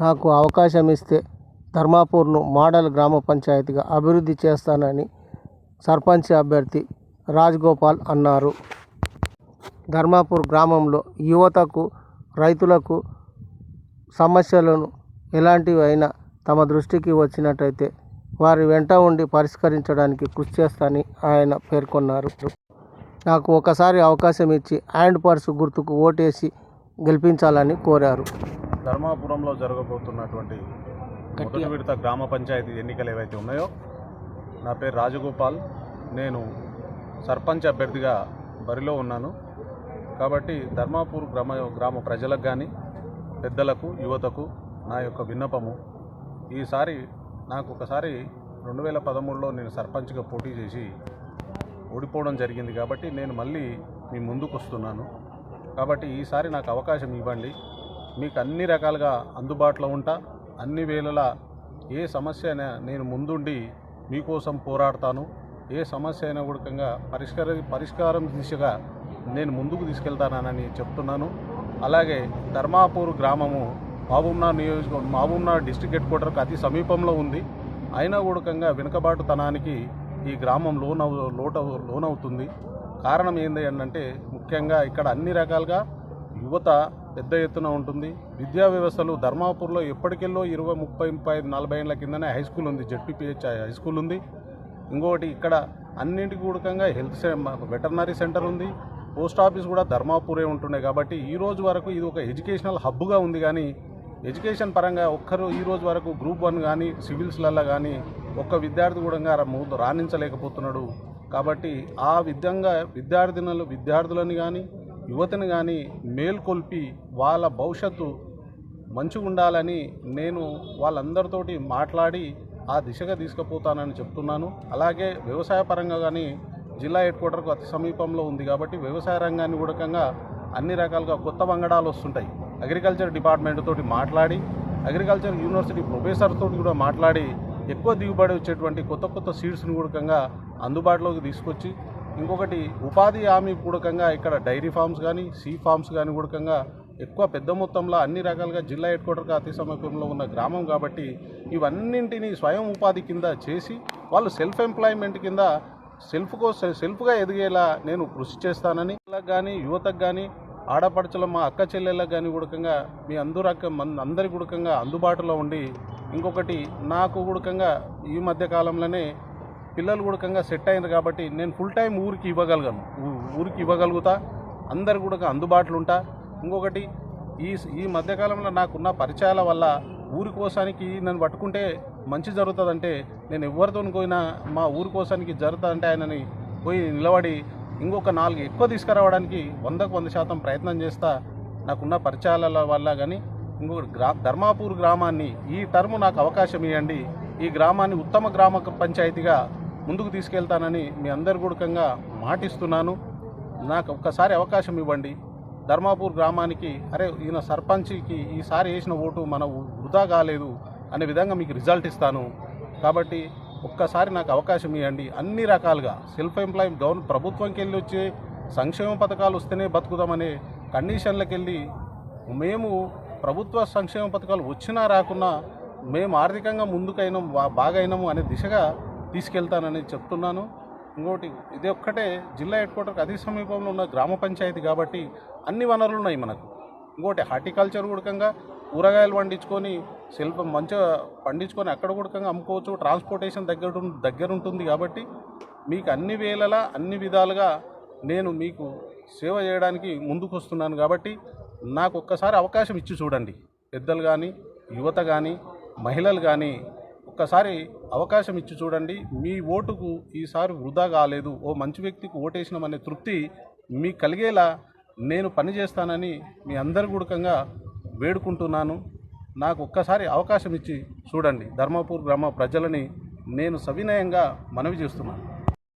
నాకు అవకాశం ఇస్తే ధర్మాపూర్ను మోడల్ గ్రామ పంచాయతీగా అభివృద్ధి చేస్తానని సర్పంచ్ అభ్యర్థి రాజగోపాల్ అన్నారు. ధర్మాపూర్ గ్రామంలో యువతకు రైతులకు సమస్యలను ఎలాంటివి అయినా తమ దృష్టికి వచ్చినట్టయితే వారి వెంట ఉండి పరిష్కరించడానికి కృషి చేస్తానని ఆయన పేర్కొన్నారు. నాకు ఒకసారి అవకాశం ఇచ్చి హ్యాండ్ పర్స్ గుర్తుకు ఓటేసి గెలిపించాలని కోరారు. ధర్మాపురంలో జరగబోతున్నటువంటి మొదటి విడత గ్రామ పంచాయతీ ఎన్నికలు ఏవైతే ఉన్నాయో నా పేరు రాజగోపాల్. నేను సర్పంచ్ అభ్యర్థిగా బరిలో ఉన్నాను. కాబట్టి ధర్మాపూర్ గ్రామ గ్రామ ప్రజలకు కానీ పెద్దలకు యువతకు నా యొక్క విన్నపము. ఈసారి నాకు ఒకసారి రెండు వేల పదమూడులో నేను సర్పంచ్గా పోటీ చేసి ఓడిపోవడం జరిగింది కాబట్టి నేను మళ్ళీ మీ ముందుకు వస్తున్నాను కాబట్టి ఈసారి నాకు అవకాశం ఇవ్వండి. మీకు అన్ని రకాలుగా అందుబాటులో ఉంటా. అన్ని వేళలా ఏ సమస్య అయినా నేను ముందుండి మీకోసం పోరాడతాను. ఏ సమస్య అయినా కూడా పరిష్కార పరిష్కారం దిశగా నేను ముందుకు తీసుకెళ్తానని చెప్తున్నాను. అలాగే ధర్మాపూర్ గ్రామము మహబూబ్నార్ నియోజక మహబూబ్నార్ డిస్టిక్ హెడ్ క్వార్టర్కి అతి సమీపంలో ఉంది. అయినా కూడకంగా వెనుకబాటుతనానికి ఈ గ్రామం లోన్ లోట లోనవుతుంది. కారణం ఏంది అంటే ముఖ్యంగా ఇక్కడ అన్ని రకాలుగా యువత పెద్ద ఎత్తున ఉంటుంది. విద్యా వ్యవస్థలు ధర్మాపూర్లో ఎప్పటికెళ్ళో ఇరవై ముప్పై ముప్పై ఐదు నలభై ఏళ్ళ కిందనే హై స్కూల్ ఉంది. జడ్పీపీహెచ్ హై స్కూల్ ఉంది. ఇంకొకటి ఇక్కడ అన్నింటికి కూడకంగా హెల్త్ వెటర్నరీ సెంటర్ ఉంది. పోస్ట్ ఆఫీస్ కూడా ధర్మాపూరే ఉంటుండే కాబట్టి ఈ రోజు వరకు ఇది ఒక ఎడ్యుకేషనల్ హబ్గా ఉంది కానీ ఎడ్యుకేషన్ పరంగా ఒక్కరు ఈ రోజు వరకు గ్రూప్ వన్ కానీ సివిల్స్లలో కానీ ఒక్క విద్యార్థి కూడా ముందు రాణించలేకపోతున్నాడు. కాబట్టి ఆ విధంగా విద్యార్థినులు విద్యార్థులని కానీ యువతను కానీ మేల్కొల్పి వాళ్ళ భవిష్యత్తు మంచిగా ఉండాలని నేను వాళ్ళందరితోటి మాట్లాడి ఆ దిశగా తీసుకుపోతానని చెప్తున్నాను. అలాగే వ్యవసాయ పరంగా కానీ జిల్లా హెడ్ క్వార్టర్కు అతి సమీపంలో ఉంది కాబట్టి వ్యవసాయ రంగాన్ని కూడకంగా అన్ని రకాలుగా కొత్త వంగడాలు వస్తుంటాయి. అగ్రికల్చర్ డిపార్ట్మెంట్ తోటి మాట్లాడి అగ్రికల్చర్ యూనివర్సిటీ ప్రొఫెసర్ తోటి కూడా మాట్లాడి ఎక్కువ దిగుబడి వచ్చేటువంటి కొత్త కొత్త సీడ్స్ని కూడకంగా అందుబాటులోకి తీసుకొచ్చి ఇంకొకటి ఉపాధి హామీ పూడకంగా ఇక్కడ డైరీ ఫార్మ్స్ కానీ సీ ఫార్మ్స్ కానీ కూడకంగా ఎక్కువ పెద్ద మొత్తంలో అన్ని రకాలుగా జిల్లా హెడ్ క్వార్టర్కి అతి సమీపంలో ఉన్న గ్రామం కాబట్టి ఇవన్నింటినీ స్వయం ఉపాధి కింద చేసి వాళ్ళు సెల్ఫ్ ఎంప్లాయ్మెంట్ కింద సెల్ఫ్ కోసం సెల్ఫ్గా ఎదిగేలా నేను కృషి చేస్తానని పిల్లలకు కానీ యువతకు కానీ ఆడపడుచుల మా అక్క చెల్లెళ్ళకు కానీ గుడకంగా మీ అందరు అక్క అందరి గుడకంగా అందుబాటులో ఉండి ఇంకొకటి నాకు గుడకంగా ఈ మధ్య కాలంలోనే పిల్లలు కూడా సెట్ అయింది కాబట్టి నేను ఫుల్ టైం ఊరికి ఇవ్వగలను. ఊరికి ఇవ్వగలుగుతా. అందరు కూడా అందుబాటులో ఉంటా. ఇంకొకటి ఈ ఈ మధ్యకాలంలో నాకున్న పరిచయాల వల్ల ఊరి కోసానికి నన్ను పట్టుకుంటే మంచి జరుగుతుందంటే నేను ఎవరితో పోయినా మా ఊరి కోసానికి జరుగుతుందంటే ఆయనని పోయి నిలబడి ఇంకొక నాలుగు ఎక్కువ తీసుకురావడానికి వందకు వంద శాతం ప్రయత్నం చేస్తా నాకున్న పరిచయాల వల్ల కానీ ఇంకొకటి గ్రా ధర్మాపూర్ గ్రామాన్ని ఈ టర్మ్ నాకు అవకాశం ఇవ్వండి ఈ గ్రామాన్ని ఉత్తమ గ్రామ పంచాయతీగా ముందుకు తీసుకెళ్తానని మీ అందరి గుడకంగా మాటిస్తున్నాను. నాకు ఒక్కసారి అవకాశం ఇవ్వండి. ధర్మాపూర్ గ్రామానికి అరే ఈయన సర్పంచ్కి ఈసారి వేసిన ఓటు మన వృధా కాలేదు అనే విధంగా మీకు రిజల్ట్ ఇస్తాను. కాబట్టి ఒక్కసారి నాకు అవకాశం ఇవ్వండి. అన్ని రకాలుగా సెల్ఫ్ ఎంప్లాయ్ గవర్న ప్రభుత్వంకి వెళ్ళి వచ్చే సంక్షేమ పథకాలు వస్తేనే బతుకుదామనే కండిషన్లకు వెళ్ళి మేము ప్రభుత్వ సంక్షేమ పథకాలు వచ్చినా రాకున్నా మేము ఆర్థికంగా ముందుకైనాం బా- బాగైనాము అనే దిశగా తీసుకెళ్తానని చెప్తున్నాను. ఇంకోటి ఇది ఒక్కటే జిల్లా హెడ్ క్వార్టర్కి అతి సమీపంలో ఉన్న గ్రామ పంచాయతీ కాబట్టి అన్ని వనరులు ఉన్నాయి మనకు. ఇంకోటి హార్టికల్చర్ కూడకంగా కూరగాయలు పండించుకొని శిల్పం మంచిగా పండించుకొని అక్కడ కూడకంగా అమ్ముకోవచ్చు. ట్రాన్స్పోర్టేషన్ దగ్గర దగ్గర ఉంటుంది కాబట్టి మీకు అన్ని వేళలా అన్ని విధాలుగా నేను మీకు సేవ చేయడానికి ముందుకు వస్తున్నాను కాబట్టి నాకు ఒక్కసారి అవకాశం ఇచ్చి చూడండి. పెద్దలు కానీ యువత కానీ మహిళలు కానీ ఒక్కసారి అవకాశం ఇచ్చి చూడండి. మీ ఓటుకు ఈసారి వృధా కాలేదు. ఓ మంచి వ్యక్తికి ఓటేసినామనే తృప్తి మీకు కలిగేలా నేను పనిచేస్తానని మీ అందరి గుడకంగా వేడుకుంటున్నాను. నాకు ఒక్కసారి అవకాశం ఇచ్చి చూడండి. ధర్మపూర్ గ్రామ ప్రజలని నేను సవినయంగా మనవి చేస్తున్నాను.